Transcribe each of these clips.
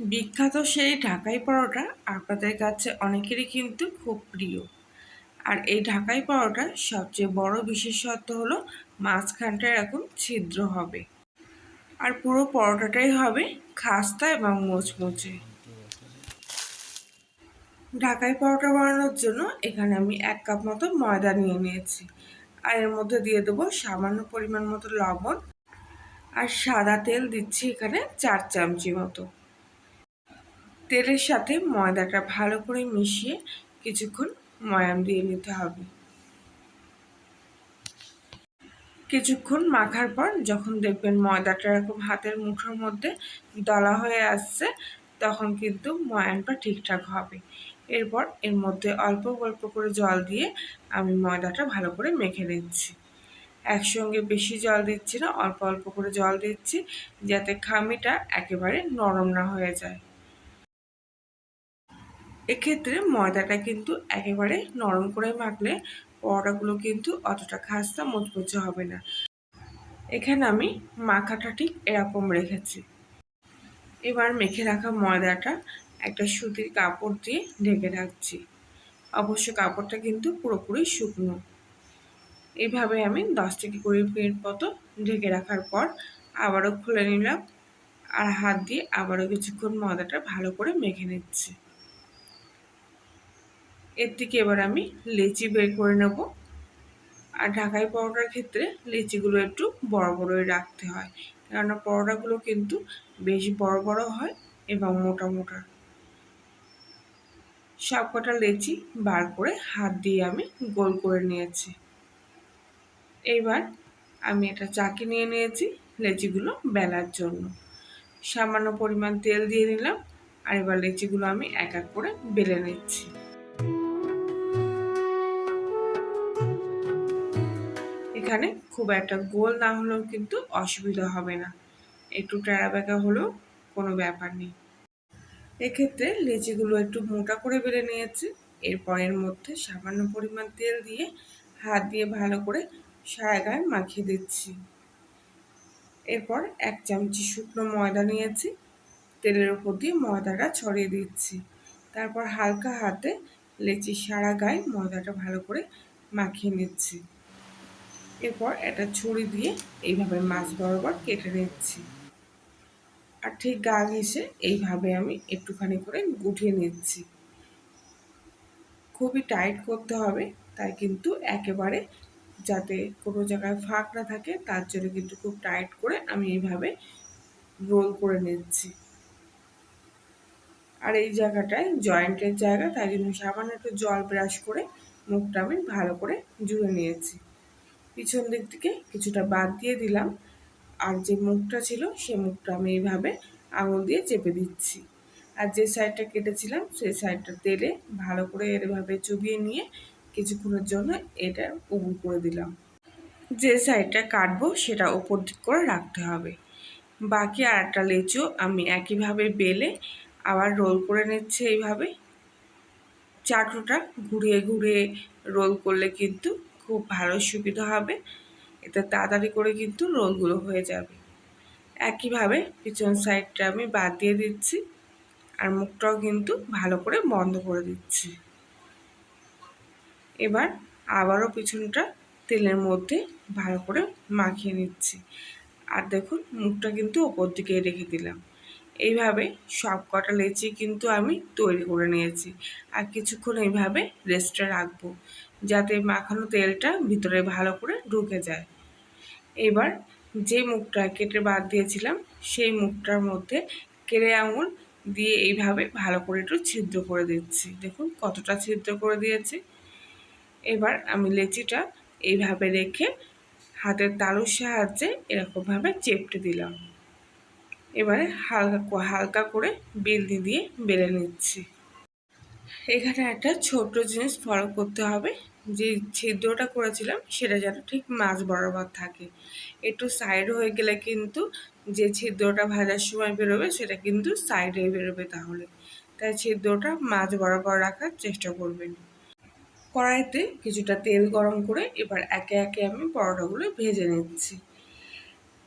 বিখ্যাত সেই ঢাকাই পরোটা আপনাদের কাছে অনেকেরই কিন্তু খুব প্রিয়। আর এই ঢাকাই পরোটার সবচেয়ে বড় বিশেষত্ব হলো মাঝখানটা এরকম ছিদ্র হবে। আর পুরো পরোটাটাই হবে খাস্তা এবং মোচমোচে। ঢাকাই পরোটা বানানোর জন্য এখানে আমি এক কাপ মতো ময়দা নিয়ে নিয়েছি। আর এর মধ্যে দিয়ে দেবো সামান্য পরিমাণ মতো লবণ। আর সাদা তেল দিচ্ছি এখানে চার চামচি মতো। তেলের সাথে ময়দাটা ভালো করে মিশিয়ে কিছুক্ষণ ময়াম দিয়ে নিতে হবে। কিছুক্ষণ মাখার পর যখন দেখবেন ময়দাটা এরকম হাতের মুঠোর মধ্যে দলা হয়ে আসছে, তখন কিন্তু ময়ামটা ঠিকঠাক হবে। এরপর এর মধ্যে অল্প অল্প করে জল দিয়ে আমি ময়দাটা ভালো করে মেখে নিচ্ছি। একসঙ্গে বেশি জল দিচ্ছি না, অল্প অল্প করে জল দিচ্ছি, যাতে খামিটা একেবারে নরম না হয়ে যায়। এক্ষেত্রে ময়দাটা কিন্তু একেবারে নরম করে মাখলে পরোটাগুলো কিন্তু অতটা খাস্তা মুচমুচে হবে না। এখানে আমি মাখাটা ঠিক এরকম রেখেছি। এবার মেখে রাখা ময়দাটা একটা সুতির কাপড় দিয়ে ঢেকে রাখছি। অবশ্য কাপড়টা কিন্তু পুরোপুরি শুকনো। এইভাবে আমি দশ থেকে কুড়ি মিনিট মতো ঢেকে রাখার পর আবারও খুলে নিলাম আর হাত দিয়ে আবারও কিছুক্ষণ ময়দাটা ভালো করে মেখে নিচ্ছি। এর থেকে এবার আমি লেচি বের করে নেব। আর ঢাকাই পরোটার ক্ষেত্রে লেচিগুলো একটু বড় বড়ই রাখতে হয়, কেননা পরোটাগুলো কিন্তু বেশ বড় বড় হয় এবং মোটা মোটা। সব কটা লেচি বার করে হাত দিয়ে আমি গোল করে নিয়েছি। এইবার আমি এটা চাকি নিয়ে নিয়েছি লেচিগুলো বেলার জন্য। সামান্য পরিমাণ তেল দিয়ে নিলাম, আর এবার লেচিগুলো আমি এক এক করে বেলে নিচ্ছি। এখানে খুব একটা গোল না হলেও কিন্তু অসুবিধা হবে না। একটু বেঁকা হলেও কোনো ব্যাপার নেই। এক্ষেত্রে লেচিগুলো একটু মোটা করে বেড়ে নিয়েছি। এরপর এর মধ্যে সামান্য পরিমাণ তেল দিয়ে হাত দিয়ে ভালো করে সারা গায়ে মাখিয়ে দিচ্ছি। এরপর এক চামচি শুকনো ময়দা নিয়েছি। তেলের উপর দিয়ে ময়দাটা ছড়িয়ে দিচ্ছি। তারপর হালকা হাতে লেচির সারা গায়ে ময়দাটা ভালো করে মাখিয়ে নিচ্ছি। এরপর একটা ছুরি দিয়ে এইভাবে মাছ বরাবর কেটে নিচ্ছি। আর ঠিক গা ঘেসে এইভাবে আমি একটুখানি করে গুটিয়ে নিচ্ছি। খুবই টাইট করতে হবে, তাই কিন্তু একেবারে যাতে কোনো জায়গায় ফাঁক না থাকে, তার জন্য কিন্তু খুব টাইট করে আমি এইভাবে রোল করে নিচ্ছি। আর এই জায়গাটায় জয়েন্টের জায়গা, তাই জন্য সামান্য একটু জল ব্রাশ করে মুখটা আমি ভালো করে জুড়ে নিয়েছি। পিছন দিক থেকে কিছুটা বাদ দিয়ে দিলাম। আর যে মুখটা ছিল সে মুখটা আমি এইভাবে আঙুল দিয়ে চেপে দিচ্ছি। আর যে সাইডটা কেটেছিলাম সেই সাইডটা তেলে ভালো করে এভাবে চুবিয়ে নিয়ে কিছুক্ষণের জন্য এটা উবু করে দিলাম। যে সাইডটা কাটবো সেটা ওপর দিক করে রাখতে হবে। বাকি আর একটা লেচু আমি একইভাবে বেলে আবার রোল করে নিচ্ছে এইভাবে। চাটুটা ঘুরিয়ে ঘুরিয়ে রোল করলে কিন্তু খুব ভালো সুবিধা হবে। এতে তাড়াতাড়ি করে কিন্তু রোলগুলো হয়ে যাবে। একইভাবে পিছন সাইডটা আমি বাদ দিয়ে দিচ্ছি আর মুখটাও কিন্তু ভালো করে বন্ধ করে দিচ্ছি। এবার আবারও পিছনটা তেলের মধ্যে ভালো করে মাখিয়ে নিচ্ছি। আর দেখুন, মুখটা কিন্তু ওপর দিকে রেখে দিলাম। এইভাবে সব কটা লেচি কিন্তু আমি তৈরি করে নিয়েছি। আর কিছুক্ষণ এইভাবে রেস্টে রাখব। যাতে মাখানো তেলটা ভিতরে ভালো করে ঢুকে যায়। এবার যে মুখটা কেটে বাদ দিয়েছিলাম, সেই মুখটার মধ্যে কেড়ে আঙুল দিয়ে এইভাবে ভালো করে একটু ছিদ্র করে দিচ্ছি। দেখুন কতটা ছিদ্র করে দিয়েছি। এবার আমি লেচিটা এইভাবে রেখে হাতের তালুর সাহায্যে এরকমভাবে চেপটে দিলাম। এবারে হালকা হালকা করে বিলদি দিয়ে বেলে নিচ্ছি। এখানে একটা ছোট্ট জিনিস ফলো করতে হবে। যে ছিদ্রটা করেছিলাম, সেটা যেন ঠিক মাছ বরাবর থাকে। একটু সাইড হয়ে গেলে কিন্তু যে ছিদ্রটা ভাজার সময় বেরোবে, সেটা কিন্তু সাইডে বেরোবে তাহলে। তাই ছিদ্রটা মাছ বরাবর রাখার চেষ্টা করবেন। কড়াইতে কিছুটা তেল গরম করে এবার একে একে আমি পরোটাগুলো ভেজে নিচ্ছি।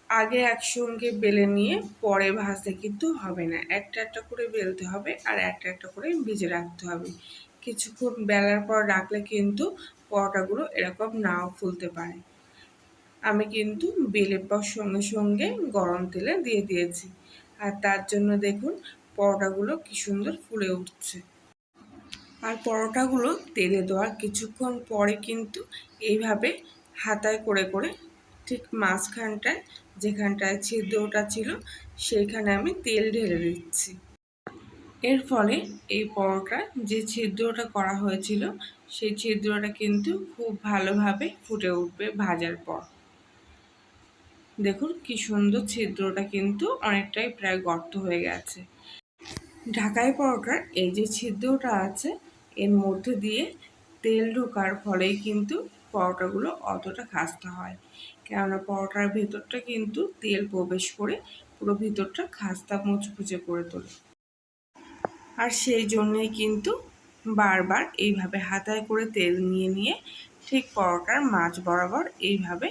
আগে একসঙ্গে বেলে নিয়ে পরে ভাজতে কিন্তু হবে না। একটা একটা করে বেলতে হবে আর একটা একটা করে ভিজে রাখতে হবে। কিছুক্ষণ বেলার পর রাখলে কিন্তু পরোটাগুলো এরকম নাও ফুলতে পারে। আমি কিন্তু বেলে পর সঙ্গে সঙ্গে গরম তেলে দিয়ে দিয়েছি। আর তার জন্য দেখুন পরোটাগুলো কি সুন্দর ফুলে উঠছে। আর পরোটাগুলো তেলে দেওয়ার কিছুক্ষণ পরে কিন্তু এইভাবে হাতায় করে করে ঠিক মাঝখানটায় যেখানটায় ছিদ্রটা ছিল, সেইখানে আমি তেল ঢেলে দিচ্ছি। এর ফলে এই পরোটা, যে ছিদ্রটা করা হয়েছিল, সেই ছিদ্রটা কিন্তু খুব ভালোভাবে ফুটে উঠবে ভাজার পর। দেখুন কি সুন্দর ছিদ্রটা কিন্তু অনেকটাই প্রায় গর্ত হয়ে গেছে। ঢাকাই পরোটার এই যে ছিদ্রটা আছে, এর মধ্যে দিয়ে তেল ঢোকার ফলেই কিন্তু পরোটাগুলো অতটা খাস্তা হয়। কেননা পরোটার ভেতরটা কিন্তু তেল প্রবেশ করে পুরো ভিতরটা খাস্তা মুচকুচে করে তোলে। আর সেই জন্যই কিন্তু বারবার এইভাবে হাতায় করে তেল নিয়ে নিয়ে ঠিক পরোটার মাছ বরাবর এইভাবে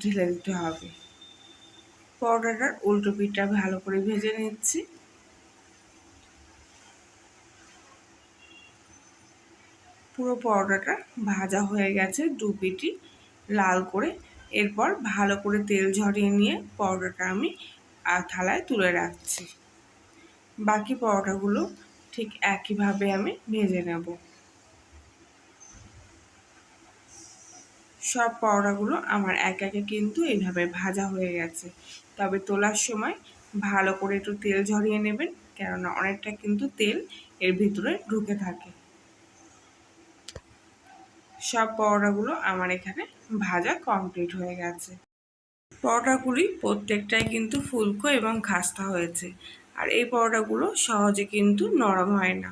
ঢেলে দিতে হবে। পরোটাটার উল্টো পিঠটা ভালো করে ভেজে নিচ্ছি। পুরো পরোটাটা ভাজা হয়ে গেছে, দু পিটি লাল করে এরপর ভালো করে তেল ঝরিয়ে নিয়ে পরোটাটা আমি থালায় তুলে রাখছি। বাকি পরোটাগুলো ঠিক একইভাবে আমি ভেজে নেব। সব পরোটাগুলো আমার এক একে কিন্তু এইভাবে ভাজা হয়ে গেছে। তবে তোলার সময় ভালো করে একটু তেল ঝরিয়ে নেবেন, কেননা অনেকটা কিন্তু তেল এর ভিতরে ঢুকে থাকে। সব পরোটাগুলো আমার এখানে ভাজা কমপ্লিট হয়ে গেছে। পরোটাগুলি প্রত্যেকটাই কিন্তু ফুলকো এবং খাস্তা হয়েছে। আর এই পরোটাগুলো সহজে কিন্তু নরম হয় না।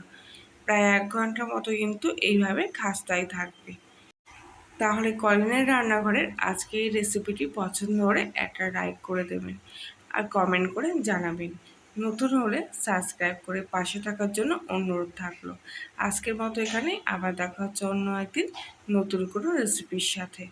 প্রায় এক ঘণ্টা মতো কিন্তু এইভাবে খাস্তাই থাকবে। তাহলে কলিনের রান্নাঘরের আজকে এই রেসিপিটি পছন্দ করে একটা লাইক করে দেবেন আর কমেন্ট করে জানাবেন। নতুন হলে সাবস্ক্রাইব করে পাশে থাকার জন্য অনুরোধ থাকল। আজকের মতো এখানে আবার দেখা হচ্ছে অন্য একদিন নতুন কোনো রেসিপির সাথে।